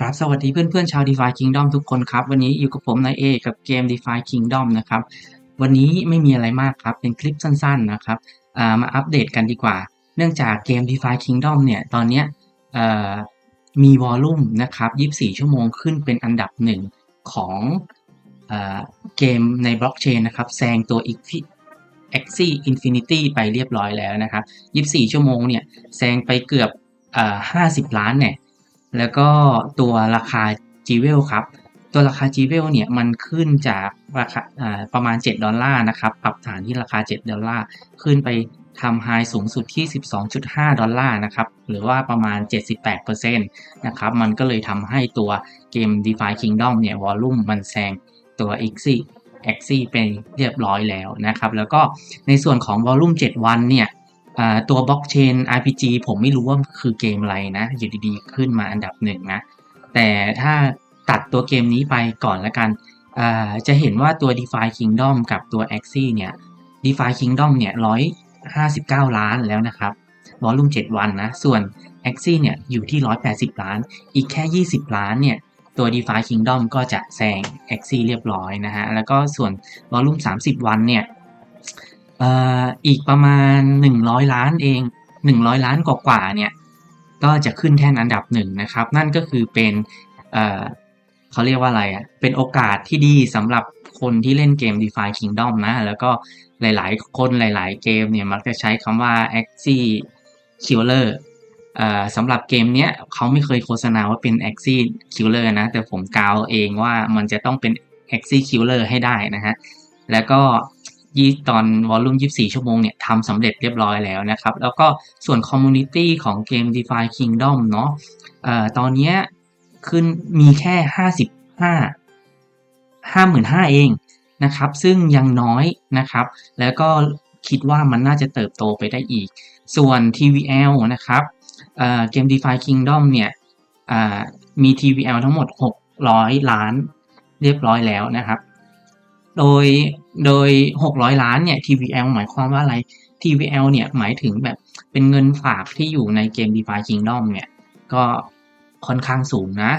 ครับสวัสดีเพื่อนๆชาว DeFi Kingdom ทุกคนครับ วันนี้อยู่กับผมนายเอกับเกม DeFi Kingdom นะครับ วันนี้ไม่มีอะไรมากครับ เป็นคลิปสั้นๆนะครับามาอัปเดตกันดีกว่า เนื่องจากเกม DeFi Kingdom เนี่ยตอนเนี้ยมีวอลลุ่มนะครับ 24 ชั่วโมงขึ้นเป็นอันดับหนึ่งของเอเกมในบล็อกเชนนะครับแซงตัวอีก Axie Infinity ไปเรียบร้อยแล้วนะครับ 24 ชั่วโมงเนี่ยแซงไปเกือบอ50 ล้านเนี่ย แล้วก็ตัวราคา g w e l ครับ ตัวราคา g w e l เนี่ยมันขึ้นจากราคาประมาณ 7 ดอลลาร์นะครับปรับฐานที่ราคา 7 ดอลลาร์ขึ้นไปทำไฮสูงสุดที่ 12.5 ดอลลาร์นะครับ หรือว่าประมาณ 78%นะครับ มันก็เลยทำให้ตัวเกม DeFi Kingdom เนี่ยวอลลุ่มมันแซงตัว x ี x ีเป็นเรียบร้อยแล้วนะครับ แล้วก็ในส่วนของวอลลุ่ม 7 วันเนี่ย ตัวบล็อกเชน RPG ผมไม่รู้ว่าคือเกมอะไรนะ อยู่ดีๆ ขึ้นมาอันดับหนึ่งนะ แต่ถ้าตัดตัวเกมนี้ไปก่อนละกัน จะเห็นว่าตัว DeFi Kingdom กับตัว Axie เนี่ย DeFi Kingdom เนี่ย 159 ล้านแล้วนะครับวอลลุ่ม 7 วันนะ ส่วน Axie เนี่ย อยู่ที่ 180 ล้าน อีกแค่ 20 ล้านเนี่ย ตัว DeFi Kingdom ก็จะแซง Axie เรียบร้อยนะฮะ แล้วก็ส่วนวอลลุ่ม 30 วันเนี่ย อีกประมาณ 100 ล้านเอง 100 ล้านกว่าๆเนี่ยก็จะขึ้นแท่นอันดับหนึ่งนะครับ นั่นก็คือเป็นเเขาเรียกว่าอะไรอะเป็นโอกาสที่ดีสำหรับคนที่เล่นเกม DeFi Kingdom นะ แล้วก็หลายๆ คนหลายๆ เกมเนี่ยมักจะใช้คำว่า Axie Killer สำหรับเกมเนี้ยเขาไม่เคยโฆษณาว่าเป็น Axie Killer นะ แต่ผมกาวเองว่ามันจะต้องเป็น Axie Killer ให้ได้นะฮะ แล้วก็ ยี่ตอนวอลลุ่ม24 ชั่วโมงเนี่ยทำสำเร็จเรียบร้อยแล้วนะครับ แล้วก็ส่วนคอมมูนิตี้ของเกม DeFi Kingdom เนาะเอ่อตอนนี้ขึ้นมีแค่ 55 55,000 เองนะครับ ซึ่งยังน้อยนะครับ แล้วก็คิดว่ามันน่าจะเติบโตไปได้อีก ส่วน TVL นะครับเอ่อเกม DeFi Kingdom เนี่ยมี TVL ทั้งหมด 600 ล้านเรียบร้อยแล้วนะครับ โดยโดย 600 ล้านเนี่ย TVL หมายความว่าอะไร TVL เนี่ยหมายถึงแบบเป็นเงินฝากที่อยู่ในเกม DeFi Kingdom เนี่ย ก็ค่อนข้างสูงนะ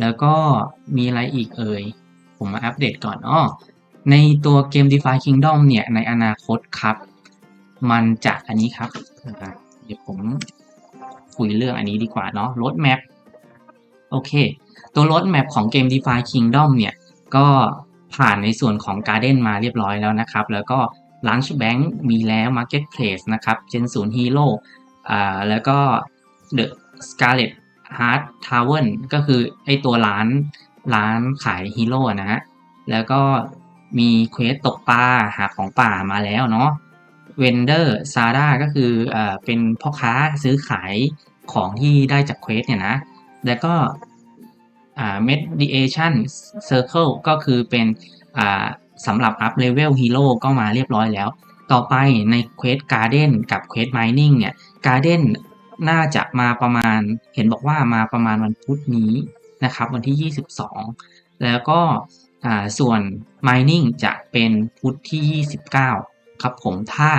แล้วก็มีอะไรอีกเอ่ย ผมมาอัปเดตก่อนอ้อในตัวเกม DeFi Kingdom เนี่ย ในอนาคตครับ มันจะอันนี้ครับ เดี๋ยวผมคุยเรื่องอันนี้ดีกว่าเนาะ road map โอเค ตัว road map ของเกม DeFi Kingdom เนี่ย ก็ ผ่านในส่วนของ Garden มาเรียบร้อยแล้วนะครับ แล้วก็ Launch Bank มีแล้ว Marketplace นะครับ Gen 0 Hero อ่าแล้วก็ The Scarlet Heart Tower ก็คือไอตัวร้านร้านขายฮีโร่นะฮะ แล้วก็มีเควสตกปลาหาของป่ามาแล้วเนาะ Vendor Sada ก็คืออ่าเป็นพ่อค้าซื้อขายของที่ได้จากเควสเนี่ยนะ แล้วก็ mediation circle ก็คือเป็นสำหรับ up level hero ก็มาเรียบร้อยแล้ว ต่อไปใน quest garden กับ quest mining เนี่ย garden น่าจะมาประมาณเห็นบอกว่ามาประมาณวันพุธนี้นะครับ วันที่ 22 แล้วก็ส่วน mining จะเป็นพุธที่ 29 ครับผมถ้า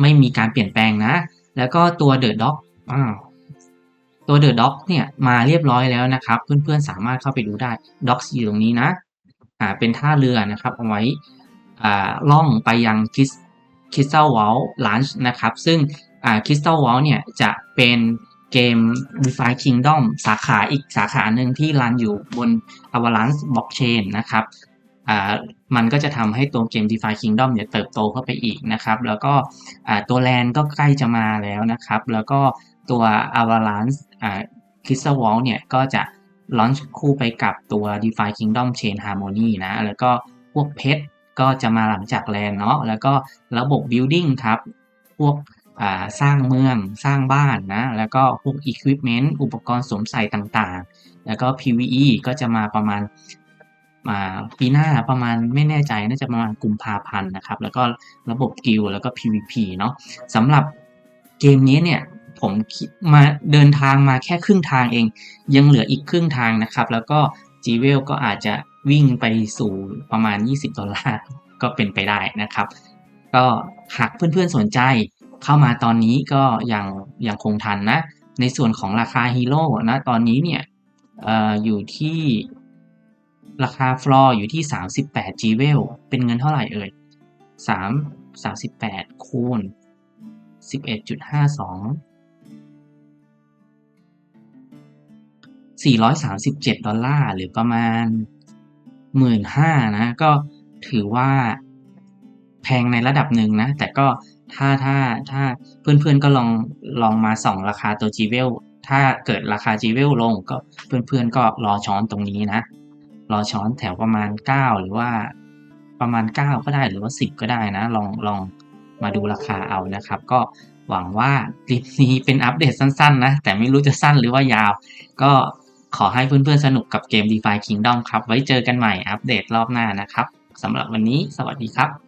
ไม่มีการเปลี่ยนแปลงนะ แล้วก็ตัว the dog ตัว The Dock เนี่ยมาเรียบร้อยแล้วนะครับ เพื่อนๆสามารถเข้าไปดูได้ Docs อยู่ตรงนี้นะอ่าเป็นท่าเรือนะครับเอาไว้อ่าล่องไปยังคิสคิสตัลวอลลันช์นะครับ ซึ่งอ่าคิสตัลวอลเนี่ยจะเป็นเกม DeFi Kingdom สาขาอีกสาขาหนึ่งที่รันอยู่บน Avalanche Blockchain นะครับอ่ามันก็จะทำให้ตัวเกม DeFi Kingdom เนี่ยเติบโตเข้าไปอีกนะครับ แล้วก็อ่าตัวแลนก็ใกล้จะมาแล้วนะครับ แล้วก็ ตัว Avalanche อ่า Crystal Vault เนี่ยก็จะลอนช์คู่ไปกับตัว DeFi Kingdom Chain Harmony นะ แล้วก็พวกเพชรก็จะมาหลังจากแลนเนาะแล้วก็ระบบ Building ครับ พวกสร้างเมืองสร้างบ้านนะ แล้วก็พวก Equipment อุปกรณ์สวมใส่ต่างๆ แล้วก็ PVE ก็จะมาประมาณมาปีหน้าประมาณไม่แน่ใจน่าจะประมาณกุมภาพันธ์นะครับ แล้วก็ระบบกิลแล้วก็ PVP เนาะสำหรับเกมนี้เนี่ย ผมมาเดินทางมาแค่ครึ่งทางเอง ยังเหลืออีกครึ่งทางนะครับ แล้วก็ g w e l ก็อาจจะวิ่งไปสู่ประมาณ 20 ดอลลาร์ก็เป็นไปได้นะครับ ก็หากเพื่อนๆสนใจเข้ามาตอนนี้ก็ยังยังคงทันนะ ในส่วนของราคาฮีโร่นะตอนนี้เนี่ยออยู่ที่ราคาฟลอร์อยู่ที่ 38 g w e l เป็นเงินเท่าไหร่เอ่ย3 38 คูณ 11.52 437 ดอลลาร์หรือประมาณ 15,000นะ ก็ถือว่าแพงในระดับหนึ่งนะ แต่ก็ถ้าถ้าถ้าเพื่อนๆก็ลองลองมาส่องราคาตัว g w e l ถ้าเกิดราคา g w e l ลงก็เพื่อนๆก็รอช้อนตรงนี้นะ รอช้อนแถวประมาณ 9 หรือว่าประมาณ 9 ก็ได้หรือว่า 10 ก็ได้นะ ลองลองมาดูราคาเอานะครับ ก็หวังว่าคลิปนี้เป็นอัปเดตสั้นๆนะ แต่ไม่รู้จะสั้นหรือว่ายาว ก็ ขอให้เพื่อนๆสนุกกับเกม DeFi Kingdom ครับ ไว้เจอกันใหม่อัปเดตรอบหน้านะครับสำหรับวันนี้สวัสดีครับ